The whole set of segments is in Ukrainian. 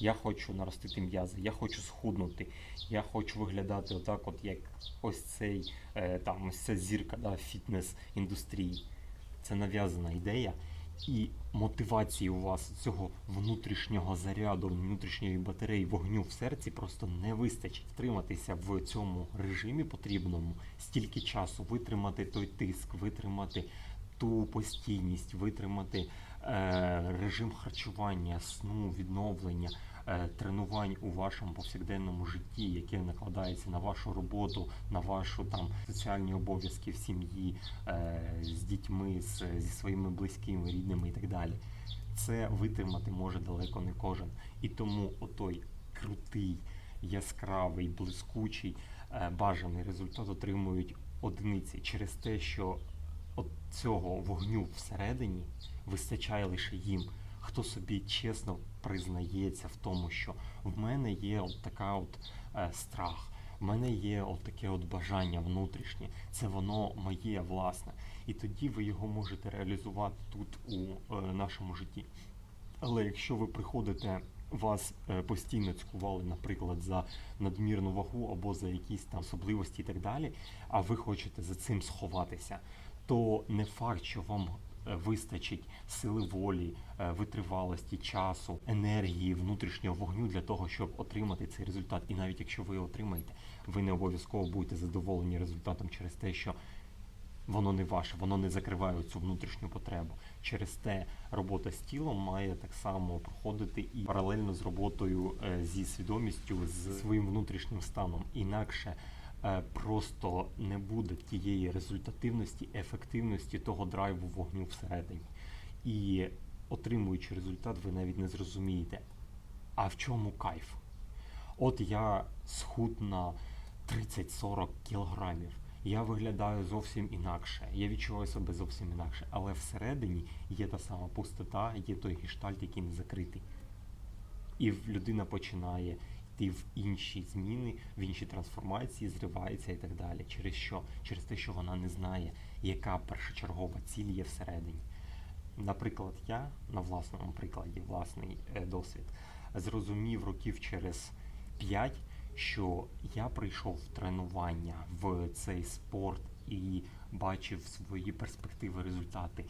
Я хочу наростити м'язи, я хочу схуднути, я хочу виглядати отак, от як ось цей е, там ось ця зірка да, фітнес-індустрії. Це нав'язана ідея. І мотивації у вас цього внутрішнього заряду, внутрішньої батареї вогню в серці просто не вистачить втриматися в цьому режимі потрібному стільки часу, витримати той тиск, витримати ту постійність, витримати е, режим харчування, сну, відновлення, е, тренувань у вашому повсякденному житті, яке накладається на вашу роботу, на там соціальні обов'язки в сім'ї, е, з дітьми, з, зі своїми близькими, рідними і так далі. Це витримати може далеко не кожен. І тому отой крутий, яскравий, блискучий, бажаний результат отримують одиниці через те, що от цього вогню всередині вистачає лише їм, хто собі чесно признається в тому, що в мене є от така от е, страх, в мене є от таке от бажання внутрішнє, це воно моє власне. І тоді ви його можете реалізувати тут у е, нашому житті. Але якщо ви приходите, вас е, постійно цькували, наприклад, за надмірну вагу або за якісь там особливості і так далі, а ви хочете за цим сховатися, то не факт, що вам е, вистачить сили волі, е, витривалості, часу, енергії, внутрішнього вогню для того, щоб отримати цей результат. І навіть якщо ви отримаєте, ви не обов'язково будете задоволені результатом через те, що воно не ваше, воно не закриває цю внутрішню потребу. Через те робота з тілом має так само проходити і паралельно з роботою е, зі свідомістю, з своїм внутрішнім станом. Інакше просто не буде тієї результативності, ефективності того драйву вогню всередині. І отримуючи результат, ви навіть не зрозумієте, а в чому кайф? От я схуд на 30-40 кілограмів. Я виглядаю зовсім інакше, я відчуваю себе зовсім інакше, але всередині є та сама пустота, є той гештальт, який не закритий. І людина починає йти в інші зміни, в інші трансформації, зривається і так далі. Через що? Через те, що вона не знає, яка першочергова ціль є всередині. Наприклад, я на власному прикладі, власний е, досвід, зрозумів років через 5, що я прийшов в тренування в цей спорт і бачив свої перспективи, результати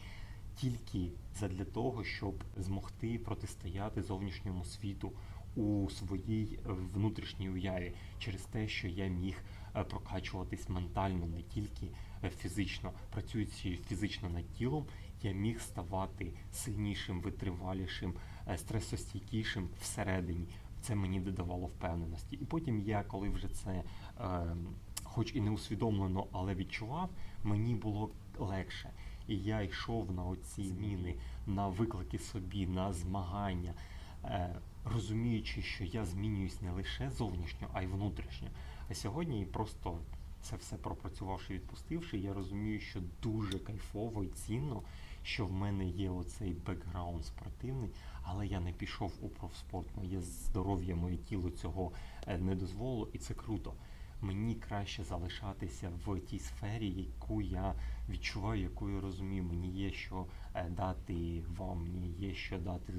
тільки задля того, щоб змогти протистояти зовнішньому світу у своїй внутрішній уяві через те, що я міг е, прокачуватись ментально, не тільки е, фізично, працюючи фізично над тілом, я міг ставати сильнішим, витривалішим, е, стресостійкішим всередині. Це мені додавало впевненості. І потім я, коли вже це, е, хоч і не усвідомлено, але відчував, мені було легше. І я йшов на оці зміни, на виклики собі, на змагання, е, розуміючи, що я змінююсь не лише зовнішньо, а й внутрішньо. А сьогодні просто це все пропрацювавши, відпустивши, я розумію, що дуже кайфово і цінно, що в мене є оцей бекграунд спортивний, але я не пішов у профспорт. Моє здоров'я, моє тіло цього е, не дозволило, і це круто. Мені краще залишатися в тій сфері, яку я відчуваю, яку я розумію. Мені є що е, дати вам, мені є що дати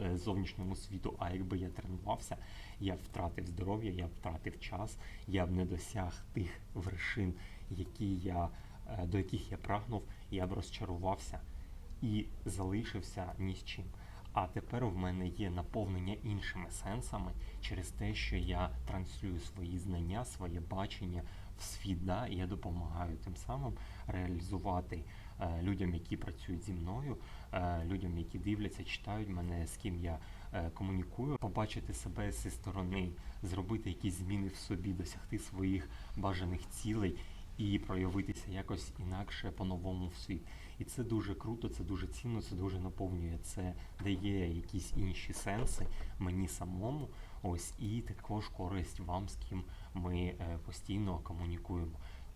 е, зовнішньому світу. А якби я тренувався, я б втратив здоров'я, я втратив час, я б не досяг тих вершин, які я, е, до яких я прагнув, я б розчарувався і залишився ні з чим. А тепер в мене є наповнення іншими сенсами через те, що я транслюю свої знання, своє бачення в світ, да, і я допомагаю тим самим реалізувати е, людям, які працюють зі мною, е, людям, які дивляться, читають мене, з ким я е, комунікую, побачити себе зі сторони, зробити якісь зміни в собі, досягти своїх бажаних цілей і проявитися якось інакше по-новому в світ. І це дуже круто, це дуже цінно, це дуже наповнює. Це дає якісь інші сенси мені самому. Ось і також користь вам, з ким ми е, постійно комунікуємо.